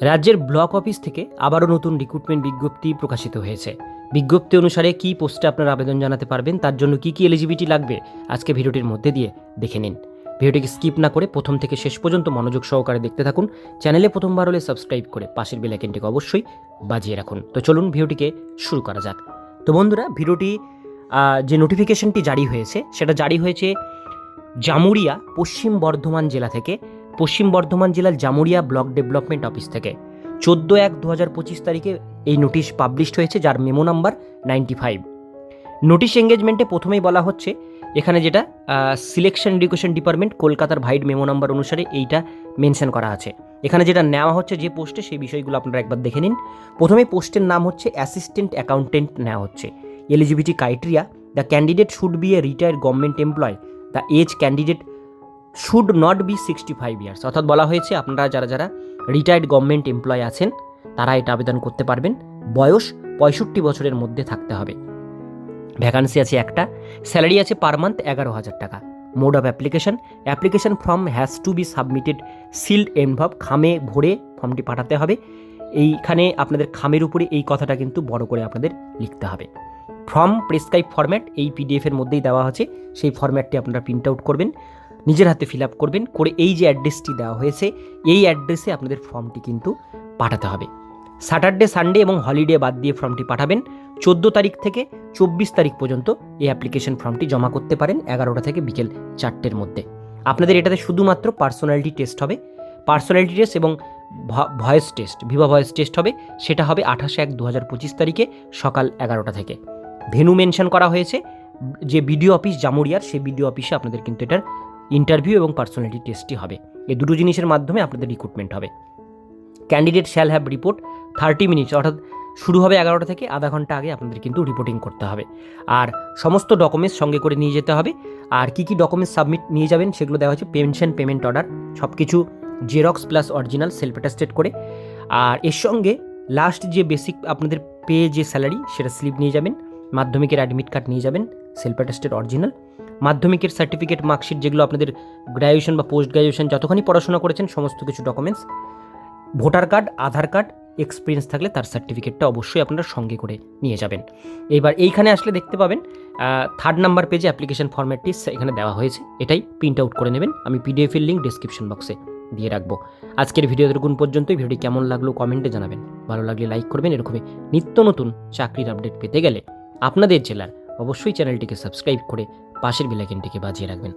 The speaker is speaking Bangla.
রাজ্যের ব্লক অফিস থেকে আবারও নতুন রিক্রুটমেন্ট বিজ্ঞপ্তি প্রকাশিত হয়েছে। বিজ্ঞপ্তি অনুসারে কী পোস্টে আপনার আবেদন জানাতে পারবেন, তার জন্য কী কী এলিজিবিলিটি লাগবে, আজকে ভিডিওটির মধ্যে দিয়ে দেখে নিন। ভিডিওটিকে স্কিপ না করে প্রথম থেকে শেষ পর্যন্ত মনোযোগ সহকারে দেখতে থাকুন। চ্যানেলে প্রথমবার হলে সাবস্ক্রাইব করে পাশের বেলাইকেনটিকে অবশ্যই বাজিয়ে রাখুন। তো চলুন ভিডিওটিকে শুরু করা যাক। তো বন্ধুরা, ভিডিওটি যে নোটিফিকেশনটি জারি হয়েছে, সেটা জারি হয়েছে জামুরিয়া, পশ্চিম বর্ধমান জেলা থেকে। পশ্চিম বর্ধমান জেলার জামুরিয়া ব্লক ডেভেলপমেন্ট অফিস থেকে। চোদ্দ এক দু হাজার পঁচিশ তারিখে এই নোটিশ পাবলিশড হয়েছে, যার memo number ninety five. Notice এঙ্গেজমেন্টে প্রথমেই বলা হচ্ছে, এখানে যেটা সিলেকশন এডুকেশন ডিপার্টমেন্ট কলকাতার ভাইড মেমো নাম্বার অনুসারে এইটা মেনশন করা আছে। এখানে যেটা নেওয়া হচ্ছে যে পোস্টে, সেই বিষয়গুলো আপনারা একবার দেখে নিন। প্রথমে পোস্টের নাম হচ্ছে, অ্যাসিস্ট্যান্ট অ্যাকাউন্টেন্ট নেওয়া হচ্ছে। Eligibility criteria, the candidate should be a retired government employ, the age candidate should not be sixty five years অর্থাৎ বলা হয়েছে, আপনারা যারা যারা রিটায়ার্ড গভর্নমেন্ট এমপ্লয় আছেন, তারা এটা আবেদন করতে পারবেন। বয়স পঁয়ষট্টি বছরের মধ্যে থাকতে হবে। ভ্যাকান্সি আছে একটা স্যালারি আছে পার মান্থ এগারো হাজার টাকা। Mode of application application form has to be submitted sealed envelope খামে ভরে ফর্মটি পাঠাতে হবে। এইখানে আপনাদের খামের উপরে এই কথাটা কিন্তু বড় করে আপনাদের লিখতে হবে। ফর্ম প্রেসক্রাইব ফরম্যাট এই পিডিএফের মধ্যেই দেওয়া আছে। সেই ফরম্যাটটি আপনারা প্রিন্ট আউট করবেন। নিজের হাতে ফিল আপ করবেন, করে এই যে অ্যাড্রেসটি দেওয়া হয়েছে, এই অ্যাড্রেসে আপনাদের ফর্মটি কিন্তু পাঠাতে হবে। স্যাটারডে সানডে এবং হলিডে বাদ দিয়ে ফর্মটি পাঠাবেন। চোদ্দ তারিখ থেকে চব্বিশ তারিখ পর্যন্ত এই অ্যাপ্লিকেশন ফর্মটি জমা করতে পারেন এগারোটা থেকে বিকেল চারটের মধ্যে। আপনাদের এটাতে শুধুমাত্র পার্সোনালিটি টেস্ট হবে। পার্সোনালিটি টেস্ট এবং voice test viva voce test হবে। সেটা হবে আঠাশে এক দু হাজার পঁচিশ তারিখে সকাল এগারোটা থেকে। ভেনু মেনশন করা হয়েছে। যে বিডিও অফিস জামুরিয়ার সেই বিডিও অফিসে আপনাদের কিন্তু এটার ইন্টারভিউ এবং পার্সোনালিটি টেস্টটি হবে। এই দুটো জিনিসের মাধ্যমে আপনাদের রিক্রুটমেন্ট হবে। Candidate shall have report thirty minutes অর্থাৎ শুরু হবে এগারোটা থেকে আধা ঘণ্টা আগে আপনাদের কিন্তু রিপোর্টিং করতে হবে। আর সমস্ত ডকুমেন্টস সঙ্গে করে নিয়ে যেতে হবে। আর কী কী ডকুমেন্টস সাবমিট নিয়ে যাবেন সেগুলো দেওয়া হচ্ছে পেনশন পেমেন্ট অর্ডার সব কিছু xerox plus original self attested করে। আর এর সঙ্গে লাস্ট যে বেসিক আপনাদের পে যে স্যালারি সেটা স্লিপ নিয়ে যাবেন। মাধ্যমিকের অ্যাডমিট কার্ড নিয়ে যাবেন সেলফ অ্যাটাস্টেড অরিজিনাল মাধ্যমিকের সার্টিফিকেট মার্কশিট যেগুলো আপনাদের গ্র্যাজুয়েশন বা পোস্ট গ্র্যাজুয়েশন যতখানি পড়াশোনা করেছেন, সমস্ত কিছু documents voter card Aadhaar card experience থাকলে তার সার্টিফিকেটটা অবশ্যই আপনারা সঙ্গে করে নিয়ে যাবেন। এবার এইখানে আসলে দেখতে পাবেন থার্ড নাম্বার পেজে অ্যাপ্লিকেশন ফর্ম্যাটটি এখানে দেওয়া হয়েছে। এটাই প্রিন্ট আউট করে নেবেন। আমি পিডিএফের লিঙ্ক ডিসক্রিপশন বক্সে দিয়ে রাখব। আজকের ভিডিও দেখুন পর্যন্তই। ভিডিওটি কেমন লাগল কমেন্টে জানাবেন। ভালো লাগলে লাইক করবেন। এরকমই নিত্য নতুন চাকরির আপডেট পেতে গেলে আপনাদের জেলার অবশ্যই চ্যানেলটিকে সাবস্ক্রাইব করে পাশের বেলাইকেনটিকে বাজিয়ে রাখবেন।